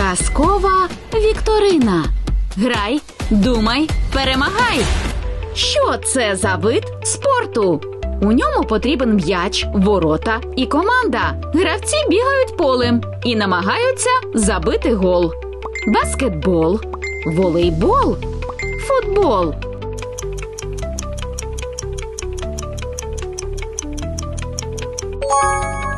Казкова Вікторина. Грай, думай, перемагай. Що це за вид спорту? У ньому потрібен м'яч, ворота і команда. Гравці бігають полем і намагаються забити гол. Баскетбол, волейбол, футбол.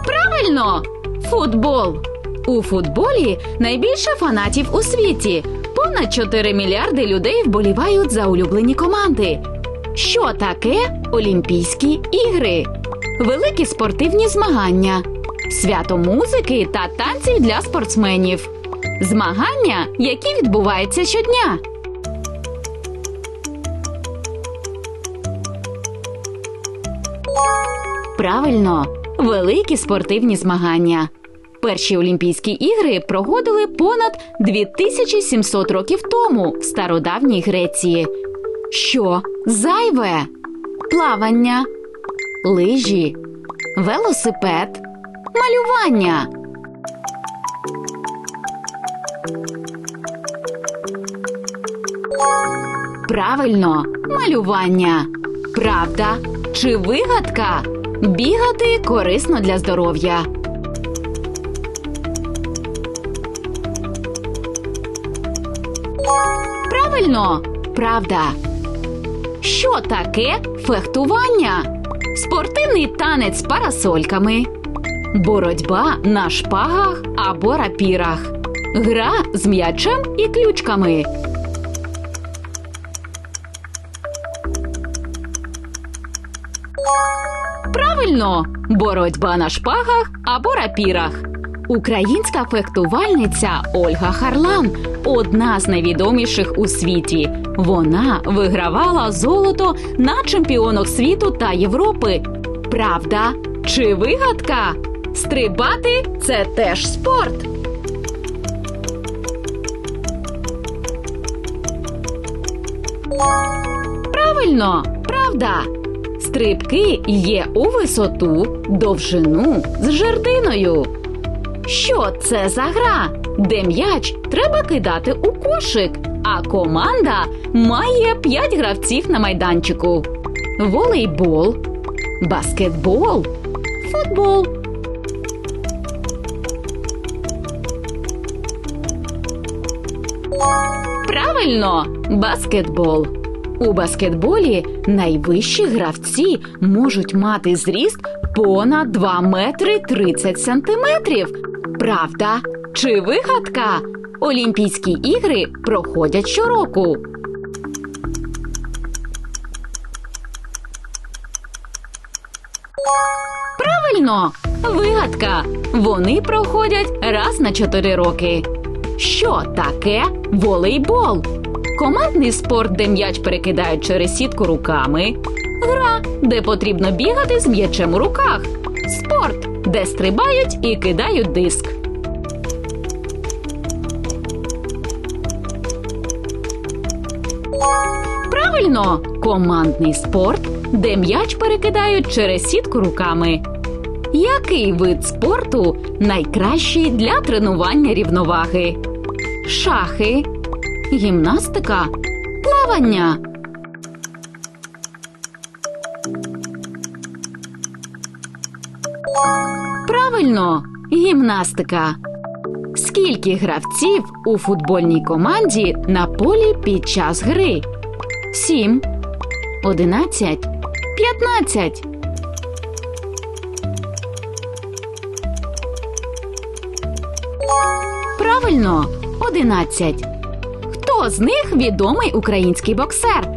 Правильно! Футбол. У футболі найбільше фанатів у світі. Понад 4 мільярди людей вболівають за улюблені команди. Що таке Олімпійські ігри? Великі спортивні змагання, свято музики та танці для спортсменів. Змагання, які відбуваються щодня. Правильно, великі спортивні змагання. Перші Олімпійські ігри проводили понад 2700 років тому в стародавній Греції. Що зайве? Плавання, лижі, велосипед, малювання. Правильно, малювання. Правда чи вигадка? Бігати корисно для здоров'я. Правильно, правда. Що таке фехтування? Спортивний танець з парасольками, боротьба на шпагах або рапірах, гра з м'ячем і ключками. Правильно, боротьба на шпагах або рапірах. Українська фехтувальниця Ольга Харлан одна з найвідоміших у світі. Вона вигравала золото на чемпіонах світу та Європи. Правда чи вигадка? Стрибати це теж спорт. Правильно, правда. Стрибки є у висоту, довжину з жердиною. Що це за гра? Де м'яч треба кидати у кошик, а команда має 5 гравців на майданчику: волейбол, баскетбол, футбол. Правильно, баскетбол. У баскетболі найвищі гравці можуть мати зріст понад 2 метри 30 сантиметрів. Правда чи вигадка? Олімпійські ігри проходять щороку. Правильно, вигадка. Вони проходять раз на 4 роки. Що таке волейбол? Командний спорт, де м'яч перекидають через сітку руками. Гра, де потрібно бігати з м'ячем у руках. Спорт, де стрибають і кидають диск. Правильно, командний спорт, де м'яч перекидають через сітку руками. Який вид спорту найкращий для тренування рівноваги? Шахи, гімнастика, плавання. Правильно, гімнастика. Скільки гравців у футбольній команді на полі під час гри? Сім, одинадцять, п'ятнадцять. Правильно, одинадцять. Хто з них відомий український боксер?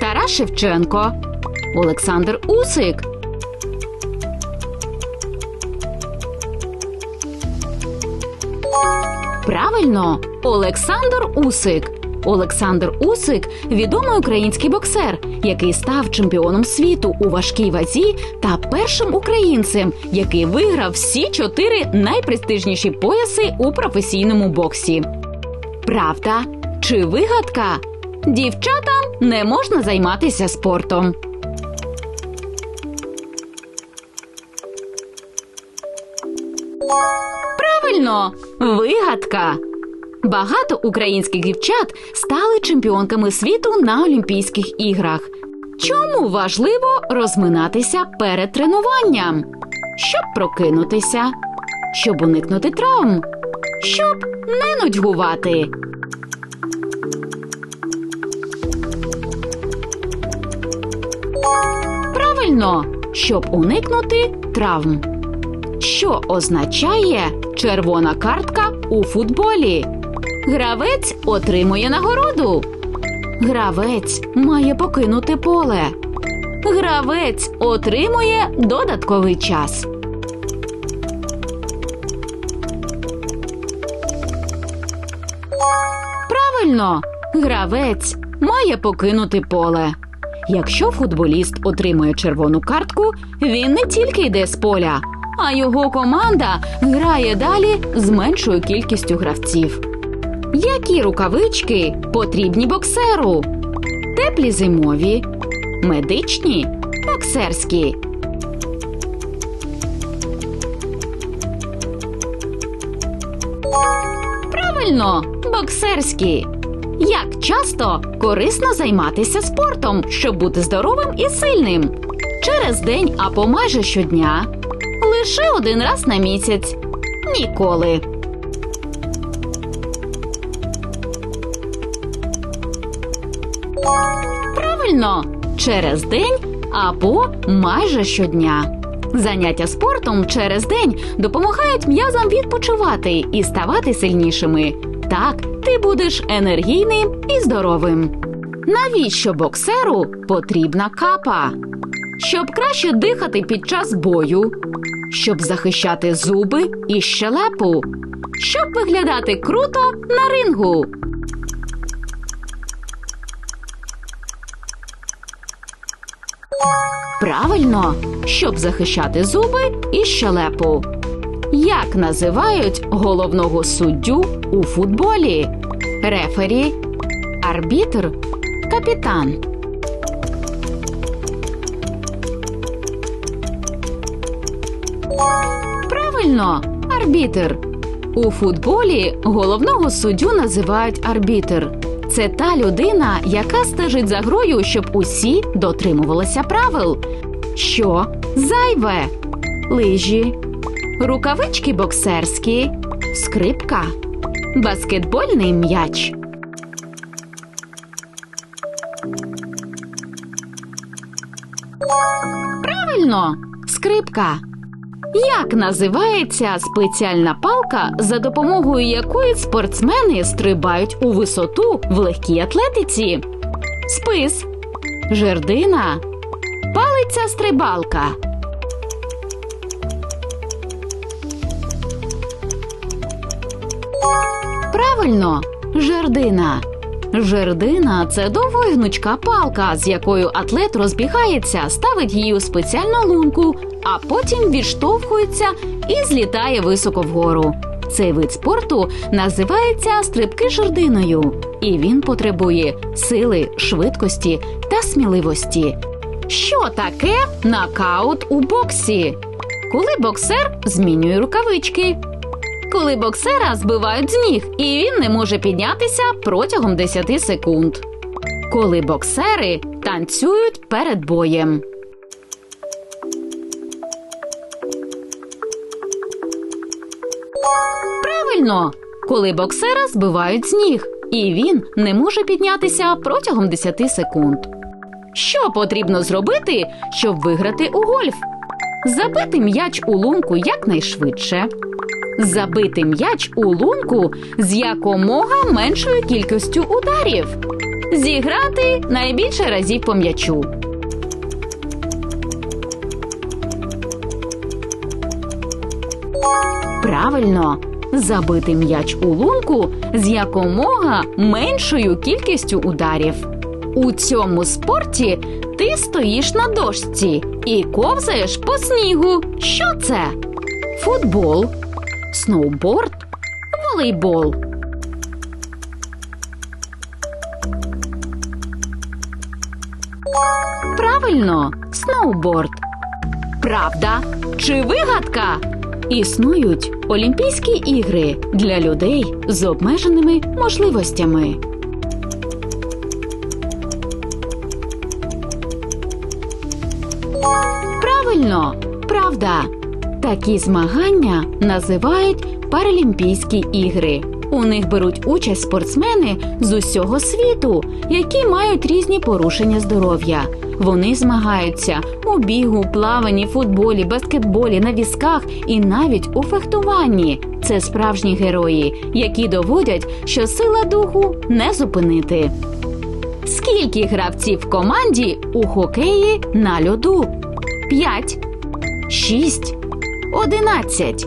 Тарас Шевченко, Олександр Усик. Правильно, Олександр Усик. Олександр Усик відомий український боксер, який став чемпіоном світу у важкій вазі та першим українцем, який виграв всі чотири найпрестижніші пояси у професійному боксі. Правда чи вигадка? Дівчатам не можна займатися спортом. Правильно, вигадка. Багато українських дівчат стали чемпіонками світу на Олімпійських іграх. Чому важливо розминатися перед тренуванням? Щоб прокинутися, щоб уникнути травм, щоб не нудьгувати. Правильно, щоб уникнути травм. Що означає червона картка у футболі? Гравець отримує нагороду. Гравець має покинути поле. Гравець отримує додатковий час. Правильно, гравець має покинути поле. Якщо футболіст отримує червону картку, він не тільки йде з поля, а його команда грає далі з меншою кількістю гравців. Які рукавички потрібні боксеру? Теплі зимові, медичні, боксерські. Правильно, боксерські. Як часто корисно займатися спортом, щоб бути здоровим і сильним? Через день або майже щодня. Лише один раз на місяць. Ніколи. Правильно, через день або майже щодня. Заняття спортом через день допомагають м'язам відпочивати і ставати сильнішими. Так, ти будеш енергійним і здоровим. Навіщо боксеру потрібна капа? Щоб краще дихати під час бою, щоб захищати зуби і щелепу, щоб виглядати круто на рингу. Правильно, щоб захищати зуби і щелепу. Як називають головного суддю у футболі? Рефері, арбітр, капітан. Правильно, арбітр. У футболі головного суддю називають арбітр. Це та людина, яка стежить за грою, щоб усі дотримувалися правил. Що зайве? Лижі, рукавички боксерські, скрипка, баскетбольний м'яч. Правильно, скрипка. Як називається спеціальна палка, за допомогою якої спортсмени стрибають у висоту в легкій атлетиці? Спис, жердина, палиця стрибалка. Правильно, жердина. Жердина це довга і гнучка палка, з якою атлет розбігається, ставить її у спеціальну лунку, а потім відштовхується і злітає високо вгору. Цей вид спорту називається стрибки жердиною, і він потребує сили, швидкості та сміливості. Що таке нокаут у боксі? Коли боксер змінює рукавички. Коли боксера збивають з ніг, і він не може піднятися протягом 10 секунд. Коли боксери танцюють перед боєм. Правильно, коли боксера збивають з ніг, і він не може піднятися протягом 10 секунд. Що потрібно зробити, щоб виграти у гольф? Забити м'яч у лунку якнайшвидше. Забити м'яч у лунку з якомога меншою кількістю ударів. Зіграти найбільше разів по м'ячу. Правильно, забити м'яч у лунку з якомога меншою кількістю ударів. У цьому спорті ти стоїш на дошці і ковзаєш по снігу. Що це? Футбол, сноуборд, волейбол. Правильно, сноуборд. Правда чи вигадка? Існують Олімпійські ігри для людей з обмеженими можливостями. Такі змагання називають Паралімпійські ігри. У них беруть участь спортсмени з усього світу, які мають різні порушення здоров'я. Вони змагаються у бігу, плаванні, футболі, баскетболі, на візках і навіть у фехтуванні. Це справжні герої, які доводять, що сила духу не зупинити. Скільки гравців в команді у хокеї на льоду? П'ять, шість, одинадцять.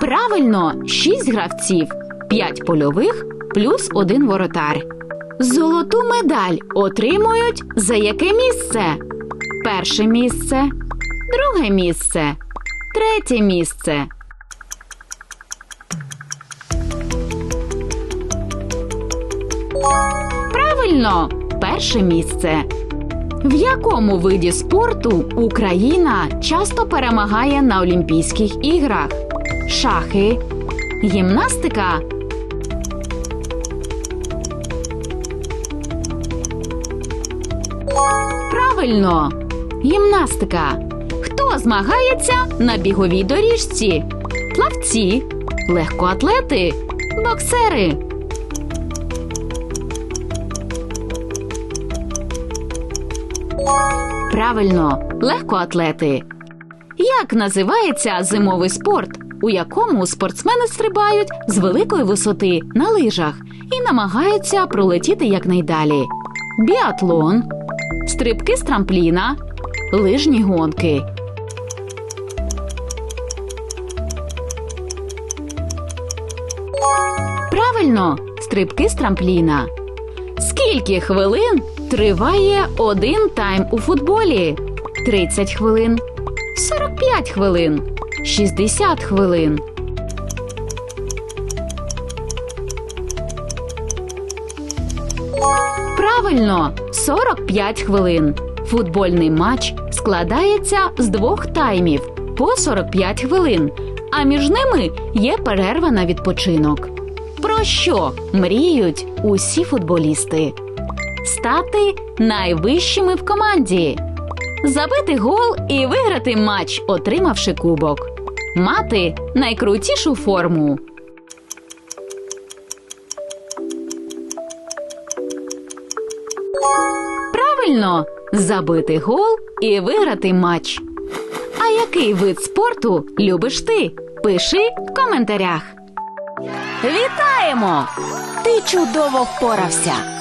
Правильно, шість гравців, п'ять польових плюс один воротар. Золоту медаль отримують за яке місце? Перше місце, друге місце, третє місце. Правильно, перше місце. В якому виді спорту Україна часто перемагає на Олімпійських іграх? Шахи, гімнастика. Правильно, гімнастика. Хто змагається на біговій доріжці? Плавці, легкоатлети, боксери. Правильно, легкоатлети. Як називається зимовий спорт, у якому спортсмени стрибають з великої висоти на лижах і намагаються пролетіти якнайдалі? Біатлон, стрибки з трампліна, лижні гонки. Правильно, стрибки з трампліна. Скільки хвилин триває один тайм у футболі? 30 хвилин, 45 хвилин, 60 хвилин. Правильно, 45 хвилин. Футбольний матч складається з двох таймів по 45 хвилин, а між ними є перерва на відпочинок. Про що мріють усі футболісти? Стати найвищими в команді, забити гол і виграти матч, отримавши кубок, мати найкрутішу форму. Правильно, забити гол і виграти матч. А який вид спорту любиш ти? Пиши в коментарях. Вітаємо! Ти чудово впорався!